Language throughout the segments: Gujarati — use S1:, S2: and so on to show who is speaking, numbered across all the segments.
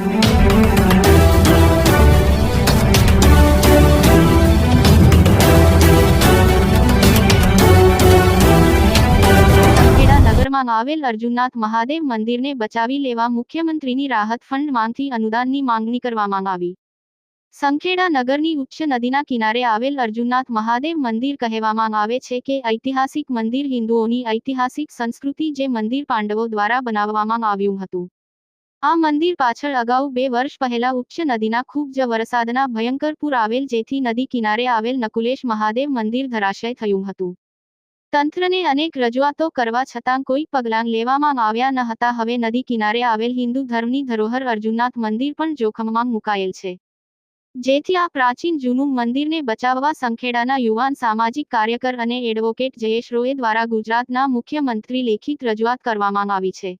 S1: ખેડા આવેલ અર્જુનનાથ મહાદેવ મંદિરને બચાવી લેવા મુખ્યમંત્રીની રાહત ફંડમાંથી અનુદાનની માંગણી કરવામાં આવી. સંખેડા નગરની ઉચ્ચ નદીના કિનારે આવેલ અર્જુનનાથ મહાદેવ મંદિર કહેવામાં આવે છે કે ઐતિહાસિક મંદિર હિન્દુઓની ઐતિહાસિક સંસ્કૃતિ જે મંદિર પાંડવો દ્વારા બનાવવામાં આવ્યું હતું. આ મંદિર પાછળ અગાઉ બે વર્ષ પહેલા ઉચ્ચ નદીના ખૂબ જ વરસાદના ભયંકર પૂર આવેલ જેથી નદી કિનારે આવેલ નકુલેશ મહાદેવ મંદિર ધરાશય થયું હતું. તંત્રને અનેક રજૂઆતો કરવા છતાં કોઈ પગલાં લેવામાં આવ્યા ન હતા. હવે નદી કિનારે આવેલ હિન્દુ ધર્મની ધરોહર અર્જુનનાથ મંદિર પણ જોખમમાં મુકાયેલ છે. જેથી આ પ્રાચીન જૂનું મંદિરને બચાવવા સંખેડાના યુવાન સામાજિક કાર્યકર અને એડવોકેટ જયેશ રોએ દ્વારા ગુજરાતના મુખ્યમંત્રી લેખિત રજૂઆત કરવામાં આવી છે.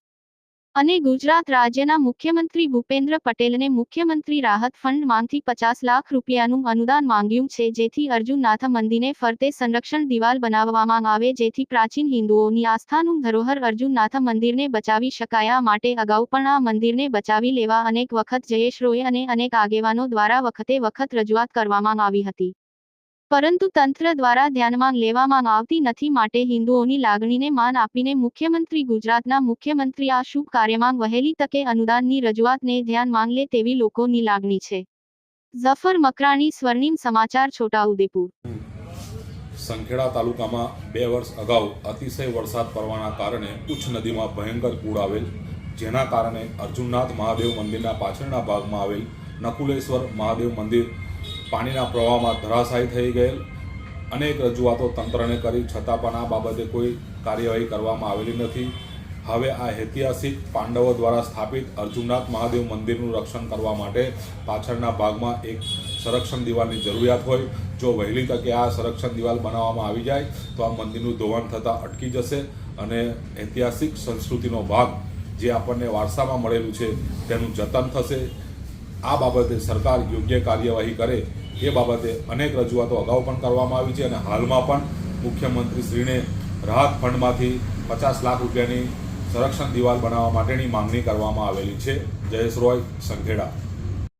S1: અને ગુજરાત રાજ્યના મુખ્યમંત્રી ભૂપેન્દ્ર પટેલને મુખ્યમંત્રી રાહત ફંડમાંથી પચાસ લાખ રૂપિયાનું અનુદાન માંગ્યું છે, જેથી અર્જુનનાથ મંદિરને ફરતે સંરક્ષણ દિવાલ બનાવવામાં આવે, જેથી પ્રાચીન હિન્દુઓની આસ્થાનું ધરોહર અર્જુનનાથ મંદિરને બચાવી શકાય. માટે અગાઉ પણ આ મંદિરને બચાવી લેવા અનેક વખત જયેશ રોય અને અનેક આગેવાનો દ્વારા વખતે વખત રજૂઆત કરવામાં આવી હતી. પરંતુ તંત્ર દ્વારા ધ્યાનમાં લેવામાં આવતી નથી માટે હિન્દુઓની લાગણીને માન આપીને મુખ્યમંત્રી ગુજરાતના મુખ્યમંત્રી આ શુભ કાર્યમાં વહેલી તકે અનુદાનની રજૂઆતને ધ્યાનમાં લે તેવી લોકોની લાગણી છે. ઝફર મકરાણી, સ્વર્ણિમ સમાચાર, છોટાઉદેપુર.
S2: સંખેડા તાલુકામાં બે વર્ષ અગાઉ અતિશય વરસાદ પડવાના કારણે ઉચ્ચ નદીમાં ભયંકર પૂર આવેલ, જેના કારણે અર્જુનનાથ મહાદેવ મંદિરના પાછળના ભાગમાં આવેલ નકુલેશ્વર મહાદેવ મંદિર પાણીના પ્રવાહમાં ધરાશાયી થઈ ગયેલ. અનેક રજૂઆતો તંત્રને કરી, છતાં પણ આ બાબતે કોઈ કાર્યવાહી કરવામાં આવેલી નથી. હવે આ ઐતિહાસિક પાંડવો દ્વારા સ્થાપિત અર્જુનનાથ મહાદેવ મંદિરનું રક્ષણ કરવા માટે પાછળના ભાગમાં એક સંરક્ષણ દિવાલની જરૂરિયાત હોય. જો વહેલી તકે આ સંરક્ષણ દિવાલ બનાવવામાં આવી જાય, તો આ મંદિરનું ધોવાણ થતાં અટકી જશે અને ઐતિહાસિક સંસ્કૃતિનો ભાગ જે આપણને વારસામાં મળેલું છે તેનું જતન થશે. આ બાબતે સરકાર યોગ્ય કાર્યવાહી કરે એ બાબતે અનેક રજૂઆતો અગાઉ પણ કરવામાં આવી છે અને હાલમાં પણ મુખ્યમંત્રી શ્રીને રાહત ફંડમાંથી પચાસ લાખ રૂપિયાની સંરક્ષણ દિવાલ બનાવવા માટેની માંગણી કરવામાં આવેલી છે. જયેશ રોય, સંખેડા.